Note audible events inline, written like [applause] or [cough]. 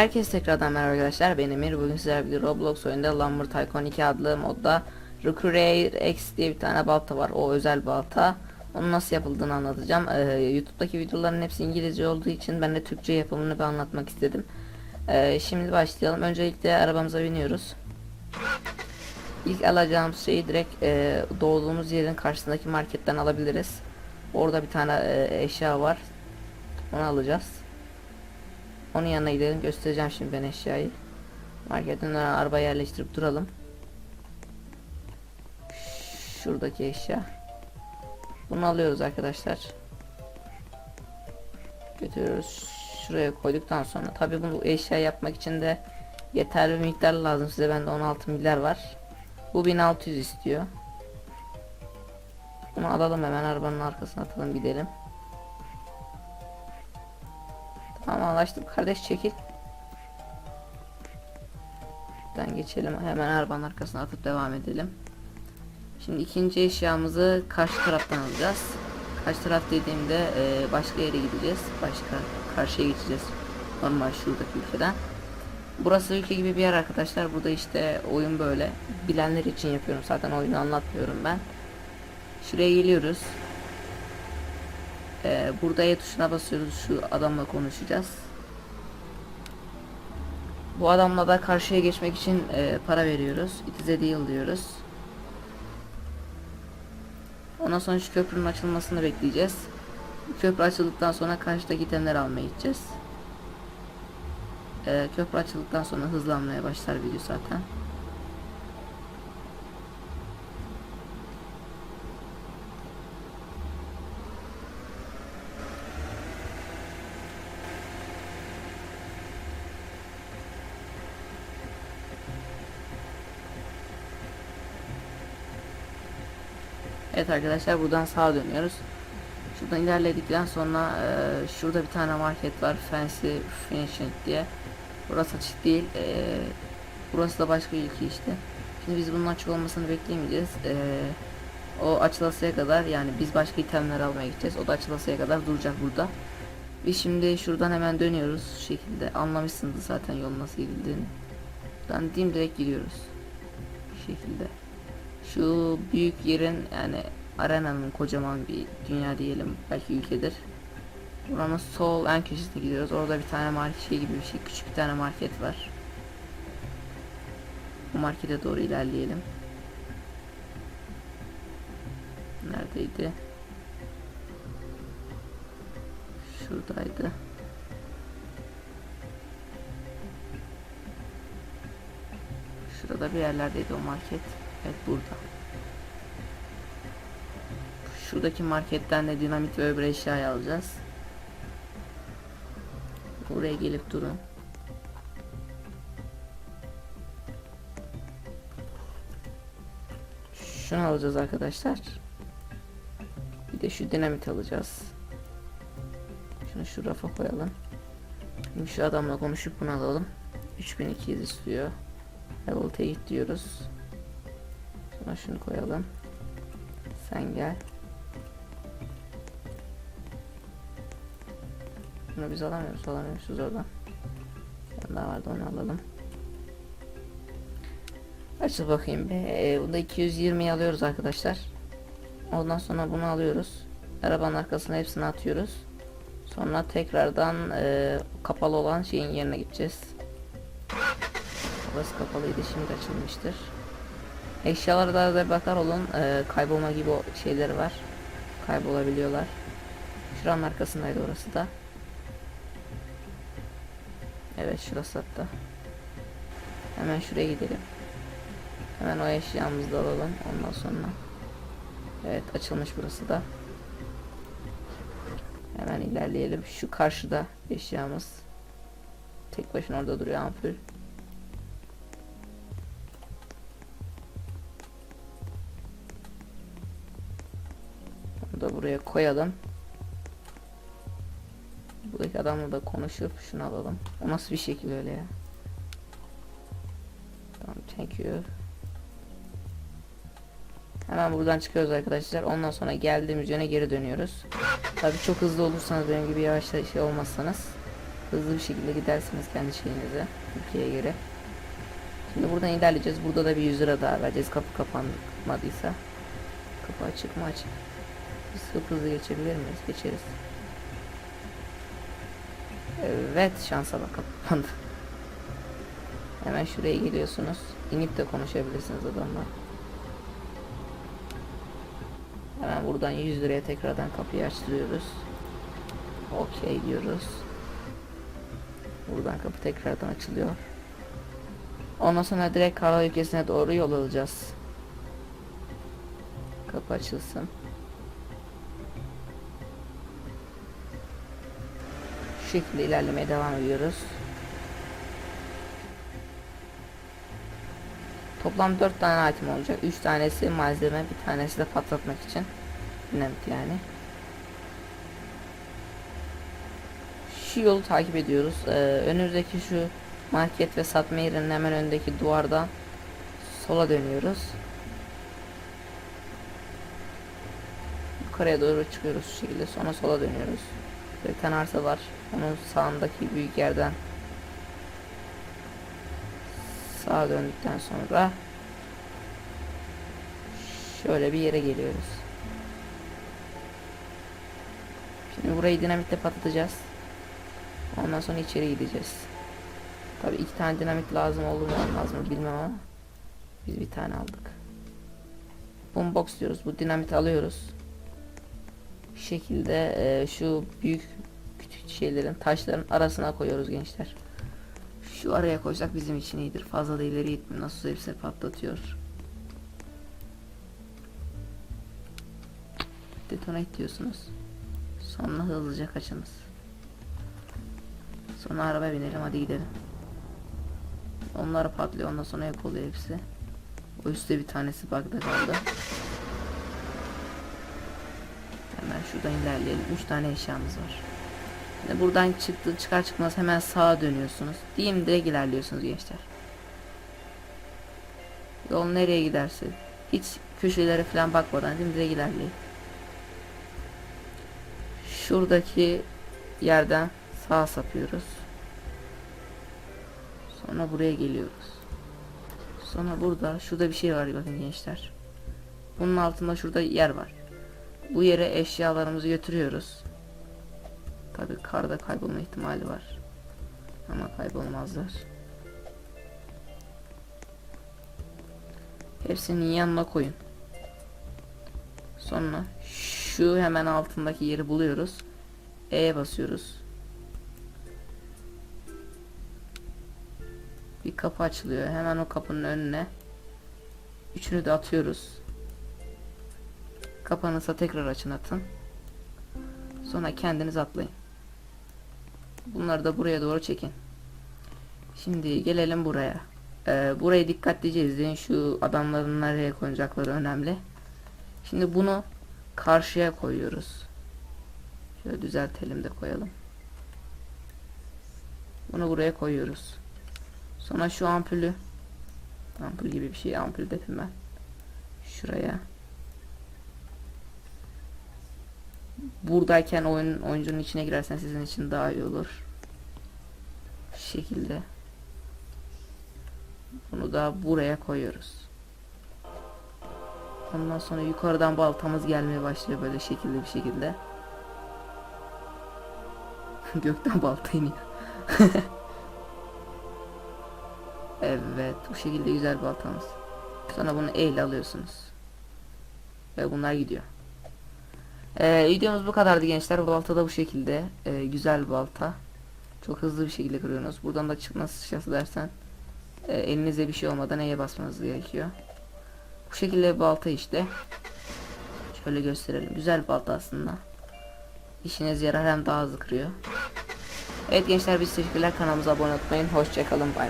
Herkese tekrardan merhaba arkadaşlar. Ben Emir. Bugün sizlerle bir Roblox oyunda Lumber Tycoon 2 adlı modda Recruiter X diye bir tane balta var. O özel balta. Onun nasıl yapıldığını anlatacağım. Ee, YouTube'daki videoların hepsi İngilizce olduğu için ben de Türkçe yapımını bir anlatmak istedim. Ee, şimdi başlayalım. Öncelikle arabamıza biniyoruz. İlk alacağımız şeyi direkt e, doğduğumuz yerin karşısındaki marketten alabiliriz. Orada bir tane e, eşya var. Onu alacağız onun yanına gidelim göstereceğim şimdi ben eşyayı. Marketten araba yerleştirip duralım. Şuradaki eşya. Bunu alıyoruz arkadaşlar. Götürüyoruz. Şuraya koyduktan sonra tabi bunu eşya yapmak için de yeterli bir miktar lazım size bende 16 milyar var. Bu 1600 istiyor. Bunu alalım hemen arabanın arkasına atalım gidelim. Tamam anlaştık kardeş çekil. Buradan geçelim hemen arabanın arkasına atıp devam edelim. Şimdi ikinci eşyamızı karşı taraftan alacağız. Karşı taraf dediğimde e, başka yere gideceğiz. Başka karşıya geçeceğiz. Normal şuradaki ülkeden. Burası ülke gibi bir yer arkadaşlar. Burada işte oyun böyle. Bilenler için yapıyorum zaten oyunu anlatmıyorum ben. Şuraya geliyoruz. Ee, burada E tuşuna basıyoruz. Şu adamla konuşacağız. Bu adamla da karşıya geçmek için e, para veriyoruz. It is diyoruz. Ondan sonra şu köprünün açılmasını bekleyeceğiz. Köprü açıldıktan sonra karşıdaki itemleri almaya gideceğiz. Ee, köprü açıldıktan sonra hızlanmaya başlar video zaten. Evet arkadaşlar buradan sağa dönüyoruz. Şuradan ilerledikten sonra e, şurada bir tane market var. Fancy Finishing diye. Burası açık değil. E, burası da başka ülke işte. Şimdi biz bunun açık olmasını bekleyemeyeceğiz. E, o açılasıya kadar yani biz başka itemler almaya gideceğiz. O da açılasıya kadar duracak burada. Biz şimdi şuradan hemen dönüyoruz şu şekilde. Anlamışsınız zaten yol nasıl gidildiğini. Buradan dim direkt gidiyoruz. Bu şekilde. Şu büyük yerin yani arenanın kocaman bir dünya diyelim belki ülkedir. Buranın sol en köşesine gidiyoruz. Orada bir tane market şey gibi bir şey küçük bir tane market var. Bu markete doğru ilerleyelim. Neredeydi? Şuradaydı. Şurada bir yerlerdeydi o market. Evet burada. Şuradaki marketten de dinamit ve öbür eşyayı alacağız. Buraya gelip durun. Şunu alacağız arkadaşlar. Bir de şu dinamit alacağız. Şunu şu rafa koyalım. Şimdi şu adamla konuşup bunu alalım. 3200 istiyor. Level take diyoruz. Sonra şunu koyalım. Sen gel. Bunu biz alamıyoruz, alamıyoruz oradan. Bir daha vardı onu alalım. Açıl bakayım be. Ee, bunda 220 alıyoruz arkadaşlar. Ondan sonra bunu alıyoruz. Arabanın arkasına hepsini atıyoruz. Sonra tekrardan e, kapalı olan şeyin yerine gideceğiz. Burası kapalıydı şimdi açılmıştır. Eşyalara da, da bakar olun. Ee, kaybolma gibi şeyleri var. Kaybolabiliyorlar. Şuranın arkasındaydı orası da. Evet şurası hatta. Hemen şuraya gidelim. Hemen o eşyamızı da alalım. Ondan sonra. Evet açılmış burası da. Hemen ilerleyelim. Şu karşıda eşyamız. Tek başına orada duruyor ampul. Koyalım. Buradaki adamla da konuşup şunu alalım. O nasıl bir şekil öyle ya? Tamam thank you. Hemen buradan çıkıyoruz arkadaşlar. Ondan sonra geldiğimiz yöne geri dönüyoruz. Tabi çok hızlı olursanız benim gibi yavaş şey olmazsanız hızlı bir şekilde gidersiniz kendi şeyinize ülkeye göre. Şimdi buradan ilerleyeceğiz. Burada da bir 100 lira daha vereceğiz. Kapı kapanmadıysa. Kapı açık mı açık. Biz hızlı hızlı geçebilir miyiz? Geçeriz. Evet şansa bak kapı kapandı. Hemen şuraya geliyorsunuz. İnip de konuşabilirsiniz adamla. Hemen buradan 100 liraya tekrardan kapıyı açtırıyoruz. Okey diyoruz. Buradan kapı tekrardan açılıyor. Ondan sonra direkt Karla ülkesine doğru yol alacağız. Kapı açılsın. Şekilde ilerlemeye devam ediyoruz. Toplam 4 tane item olacak. 3 tanesi malzeme, bir tanesi de patlatmak için. Dinamit yani. Şu yolu takip ediyoruz. Ee, önümüzdeki şu market ve satma yerinin hemen önündeki duvardan sola dönüyoruz. Yukarıya doğru çıkıyoruz şu şekilde. Sonra sola dönüyoruz. Bir tane arsa var. Onun sağındaki büyük yerden sağa döndükten sonra şöyle bir yere geliyoruz. Şimdi burayı dinamitle patlatacağız. Ondan sonra içeri gideceğiz. Tabi iki tane dinamit lazım olur mu olmaz mı bilmem ama biz bir tane aldık. Boombox diyoruz. Bu dinamit alıyoruz. Şekilde e, şu büyük küçük şeylerin taşların arasına koyuyoruz gençler. Şu araya koysak bizim için iyidir. Fazla da ileri gitmiyor. Nasıl hepsini patlatıyor. Detonate diyorsunuz. Sonra hızlıca kaçınız. Sonra arabaya binelim hadi gidelim. Onlar patlıyor ondan sonra yok oluyor hepsi. O üstte bir tanesi bug'da kaldı. Hemen şuradan ilerleyelim. 3 tane eşyamız var. Şimdi buradan çıktı çıkar çıkmaz hemen sağa dönüyorsunuz. Diyeyim direkt ilerliyorsunuz gençler. Yol nereye giderse hiç köşelere falan bakmadan değil mi direkt ilerleyin. Şuradaki yerden sağa sapıyoruz. Sonra buraya geliyoruz. Sonra burada şurada bir şey var bakın gençler. Bunun altında şurada yer var. Bu yere eşyalarımızı götürüyoruz. Tabi karda kaybolma ihtimali var. Ama kaybolmazlar. Hepsini yanına koyun. Sonra şu hemen altındaki yeri buluyoruz. E'ye basıyoruz. Bir kapı açılıyor. Hemen o kapının önüne üçünü de atıyoruz. Kapanırsa tekrar açın atın. Sonra kendiniz atlayın. Bunları da buraya doğru çekin. Şimdi gelelim buraya. Ee, burayı dikkatlice izleyin. Şu adamların nereye koyacakları önemli. Şimdi bunu karşıya koyuyoruz. Şöyle düzeltelim de koyalım. Bunu buraya koyuyoruz. Sonra şu ampulü ampul gibi bir şey ampul dedim ben. Şuraya. Buradayken oyun oyuncunun içine girersen sizin için daha iyi olur. Şu şekilde. Bunu da buraya koyuyoruz. Ondan sonra yukarıdan baltamız gelmeye başlıyor böyle şekilde bir şekilde. [laughs] Gökten balta iniyor. [laughs] evet bu şekilde güzel baltamız. Sonra bunu el alıyorsunuz. Ve bunlar gidiyor. Ee, videomuz bu kadardı gençler. Balta da bu şekilde. Ee, güzel balta. Çok hızlı bir şekilde kırıyorsunuz. Buradan da çıkması şası dersen e, elinize bir şey olmadan E'ye basmanız gerekiyor. Bu şekilde balta işte. Şöyle gösterelim. Güzel balta aslında. İşiniz yarar hem daha hızlı kırıyor. Evet gençler biz teşekkürler kanalımıza abone olmayı. Hoşçakalın bay bay.